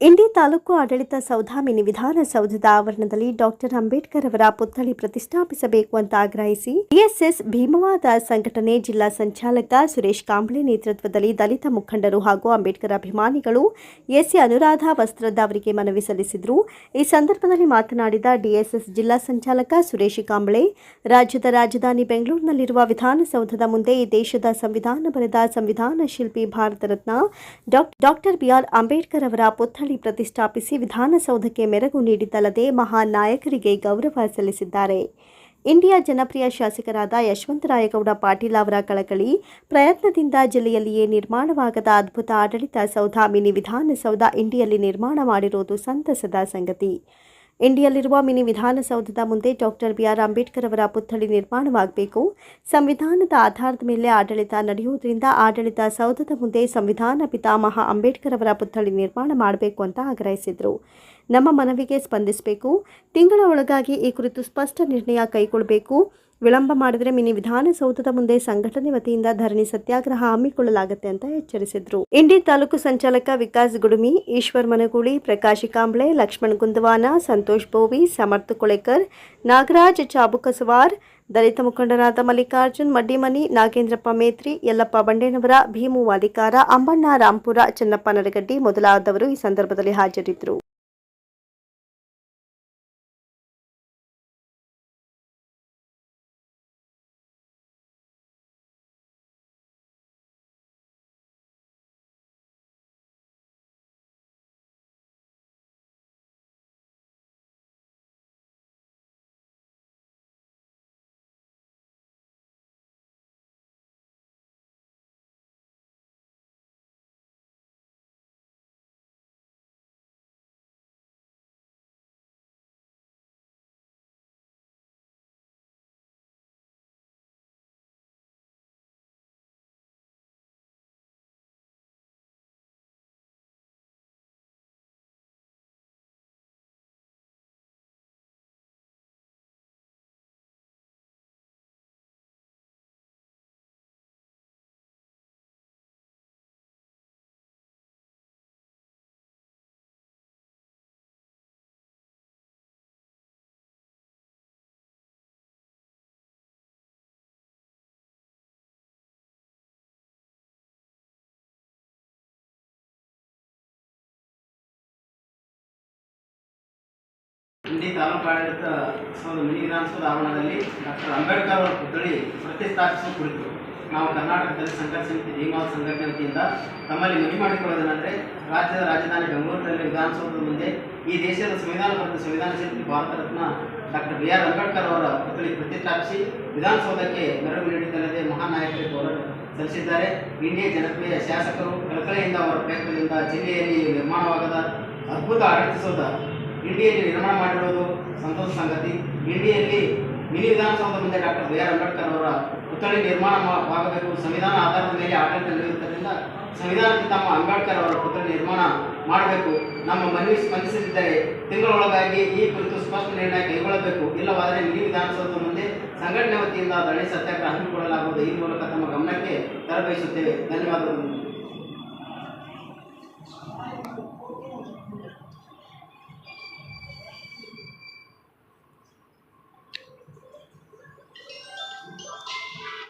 ಇಂಡಿ ತಾಲೂಕು ಆಡಳಿತ ಸೌಧ ಮಿನಿ ವಿಧಾನಸೌಧದ ಆವರಣದಲ್ಲಿ ಡಾಕ್ಟರ್ ಅಂಬೇಡ್ಕರ್ ಅವರ ಪುತ್ಥಳಿ ಪ್ರತಿಷ್ಠಾಪಿಸಬೇಕು ಅಂತ ಆಗ್ರಹಿಸಿ ಡಿಎಸ್ಎಸ್ ಭೀಮವಾದ ಸಂಘಟನೆ ಜಿಲ್ಲಾ ಸಂಚಾಲಕ ಸುರೇಶ್ ಕಾಂಬ್ಳೆ ನೇತೃತ್ವದಲ್ಲಿ ದಲಿತ ಮುಖಂಡರು ಹಾಗೂ ಅಂಬೇಡ್ಕರ್ ಅಭಿಮಾನಿಗಳು ಎಸ್ಸಿ ಅನುರಾಧ ವಸ್ತ್ರದ ಅವರಿಗೆ ಮನವಿ ಸಲ್ಲಿಸಿದರು. ಈ ಸಂದರ್ಭದಲ್ಲಿ ಮಾತನಾಡಿದ ಡಿಎಸ್ಎಸ್ ಜಿಲ್ಲಾ ಸಂಚಾಲಕ ಸುರೇಶ್ ಕಾಂಬ್ಳೆ, ರಾಜ್ಯದ ರಾಜಧಾನಿ ಬೆಂಗಳೂರಿನಲ್ಲಿರುವ ವಿಧಾನಸೌಧದ ಮುಂದೆ ಈ ದೇಶದ ಸಂವಿಧಾನ ಬರೆದ ಸಂವಿಧಾನ ಶಿಲ್ಪಿ Bharat Ratna doc- doctor B R Ambedkar ಅವರ ಪುತ್ಥಳಿ ಪ್ರತಿಷ್ಠಾಪಿಸಿ ವಿಧಾನಸೌಧಕ್ಕೆ ಮೆರಗು ನೀಡಿದ್ದಲ್ಲದೆ ಮಹಾನ್ ನಾಯಕರಿಗೆ ಗೌರವ ಸಲ್ಲಿಸಿದ್ದಾರೆ. ಇಂಡಿಯಾ ಜನಪ್ರಿಯ ಶಾಸಕರಾದ ಯಶವಂತರಾಯಗೌಡ ಪಾಟೀಲ್ ಅವರ ಕಳಕಳಿ ಪ್ರಯತ್ನದಿಂದ ಜಿಲ್ಲೆಯಲ್ಲಿಯೇ ನಿರ್ಮಾಣವಾಗದ ಅದ್ಭುತ ಆಡಳಿತ ಸೌಧ ಮಿನಿ ವಿಧಾನಸೌಧ ಇಂಡಿಯಲ್ಲಿ ನಿರ್ಮಾಣ ಮಾಡಿರುವುದು ಸಂತಸದ ಸಂಗತಿ. ಇಂಡಿಯಲ್ಲಿರುವ ಮಿನಿ ವಿಧಾನಸೌಧದ ಮುಂದೆ ಡಾಕ್ಟರ್ ಬಿಆರ್ ಅಂಬೇಡ್ಕರ್ ಅವರ ಪುತ್ಥಳಿ ನಿರ್ಮಾಣವಾಗಬೇಕು. ಸಂವಿಧಾನದ ಆಧಾರದ ಮೇಲೆ ಆಡಳಿತ ನಡೆಯುವುದರಿಂದ ಆಡಳಿತ ಸೌಧದ ಮುಂದೆ ಸಂವಿಧಾನ ಪಿತಾಮಹ ಅಂಬೇಡ್ಕರ್ ಅವರ ಪುತ್ಥಳಿ ನಿರ್ಮಾಣ ಮಾಡಬೇಕು ಅಂತ ಆಗ್ರಹಿಸಿದರು. ನಮ್ಮ ಮನವಿಗೆ ಸ್ಪಂದಿಸಬೇಕು. ತಿಂಗಳ ಒಳಗಾಗಿ ಈ ಕುರಿತು ಸ್ಪಷ್ಟ ನಿರ್ಣಯ ಕೈಗೊಳ್ಳಬೇಕು. ವಿಳಂಬ ಮಾಡಿದರೆ ಮಿನಿ ವಿಧಾನಸೌಧದ ಮುಂದೆ ಸಂಘಟನೆ ವತಿಯಿಂದ ಧರಣಿ ಸತ್ಯಾಗ್ರಹ ಹಮ್ಮಿಕೊಳ್ಳಲಾಗುತ್ತೆ ಅಂತ ಎಚ್ಚರಿಸಿದ್ರು. ಇಂಡಿ ತಾಲೂಕು ಸಂಚಾಲಕ ವಿಕಾಸ್ ಗುಡುಮಿ, ಈಶ್ವರ್ ಮನಗೂಳಿ, ಪ್ರಕಾಶ್ ಕಾಂಬ್ಳೆ, ಲಕ್ಷ್ಮಣ್ ಗುಂದವಾನ ಸಂತೋಷ್ ಬೋವಿ, ಸಮರ್ಥ ಕೊಳೆಕರ್, ನಾಗರಾಜ್ ಚಾಬುಕಸವಾರ್, ದಲಿತ ಮುಖಂಡರಾದ ಮಲ್ಲಿಕಾರ್ಜುನ್, ಮಡ್ಡಿಮನಿ, ನಾಗೇಂದ್ರಪ್ಪ ಮೇತ್ರಿ, ಯಲ್ಲಪ್ಪ ಬಂಡೇನವರ, ಭೀಮು ವಾಲಿಕಾರ ಅಂಬಣ್ಣ ರಾಂಪುರ, ಚನ್ನಪ್ಪ ನರಗಡ್ಡಿ ಮೊದಲಾದವರು ಈ ಸಂದರ್ಭದಲ್ಲಿ ಹಾಜರಿದ್ದರು ಇಂಡಿ ತಾಲೂಕು ಆಡಳಿತ ಒಂದು ಮಿನಿ ವಿಧಾನಸೌಧ ಆವರಣದಲ್ಲಿ ಡಾಕ್ಟರ್ ಅಂಬೇಡ್ಕರ್ ಅವರ ಪುತ್ಥಳಿ ಪ್ರತಿಷ್ಠಾಪಿಸುವ ಕುರಿತು ನಾವು ಕರ್ನಾಟಕದಲ್ಲಿ ಸಂಘರ್ಷ ಸಮಿತಿ ವತಿಯಿಂದ ತಮ್ಮಲ್ಲಿ ಮನವಿ ಮಾಡಿಕೊಳ್ಳೋದೇನೆಂದರೆ ರಾಜ್ಯದ ರಾಜಧಾನಿ ಬೆಂಗಳೂರಿನಲ್ಲಿ ವಿಧಾನಸೌಧದ ಮುಂದೆ ಈ ದೇಶದ ಸಂವಿಧಾನ ಮತ್ತು ಸಂವಿಧಾನ ಶಿಲ್ಪಿ Bharat Ratna doctor B R Ambedkar ಅವರ ಪುತ್ಥಳಿ ಪ್ರತಿಷ್ಠಾಪಿಸಿ ವಿಧಾನಸೌಧಕ್ಕೆ ಮೆರವಣಿಗೆ ನೀಡಿದ್ದಲ್ಲದೆ ಮಹಾನ್ ನಾಯಕರಿಗೆ ಗೌರವ ಸಲ್ಲಿಸಿದ್ದಾರೆ. ಇಂಡಿಯಾ ಜನಪ್ರಿಯ ಶಾಸಕರು ಕಳಕಳಿಯಿಂದ ಅವರ ಪ್ರಯತ್ನದಿಂದ ಜಿಲ್ಲೆಯಲ್ಲಿ ನಿರ್ಮಾಣವಾಗದ ಅದ್ಭುತ ಆಡಳಿತ ಸೌಧ ಇಂಡಿಯಲ್ಲಿ ನಿರ್ಮಾಣ ಮಾಡಿರೋದು ಸಂತೋಷ ಸಂಗತಿ. ಇಂಡಿಯಲ್ಲಿ ಮಿನಿ ವಿಧಾನಸೌಧ ಮುಂದೆ ಡಾಕ್ಟರ್ ಬಿ ಆರ್ ಅಂಬೇಡ್ಕರ್ ಅವರ ಪುತ್ಥಳಿ ನಿರ್ಮಾಣವಾಗಬೇಕು ಸಂವಿಧಾನ ಆಧಾರದ ಮೇಲೆ ಆಡಳಿತ ನಡೆಯುವುದರಿಂದ ಸಂವಿಧಾನ ತಮ್ಮ ಅಂಬೇಡ್ಕರ್ ಅವರ ಪುತ್ಥಳಿ ನಿರ್ಮಾಣ ಮಾಡಬೇಕು. ನಮ್ಮ ಮನವಿ ಸ್ಪಂದಿಸದಿದ್ದರೆ ತಿಂಗಳೊಳಗಾಗಿ ಈ ಕುರಿತು ಸ್ಪಷ್ಟ ನಿರ್ಣಯ ಕೈಗೊಳ್ಳಬೇಕು. ಇಲ್ಲವಾದರೆ ಮಿನಿ ವಿಧಾನಸೌಧ ಮುಂದೆ ಸಂಘಟನೆ ವತಿಯಿಂದ ಧರಣಿ ಸತ್ಯಾಗ್ರಹ ಹಮ್ಮಿಕೊಳ್ಳಲಾಗುವುದು. ಈ ಮೂಲಕ ತಮ್ಮ ಗಮನಕ್ಕೆ ತರಬಯಸುತ್ತೇವೆ. ಧನ್ಯವಾದಗಳು.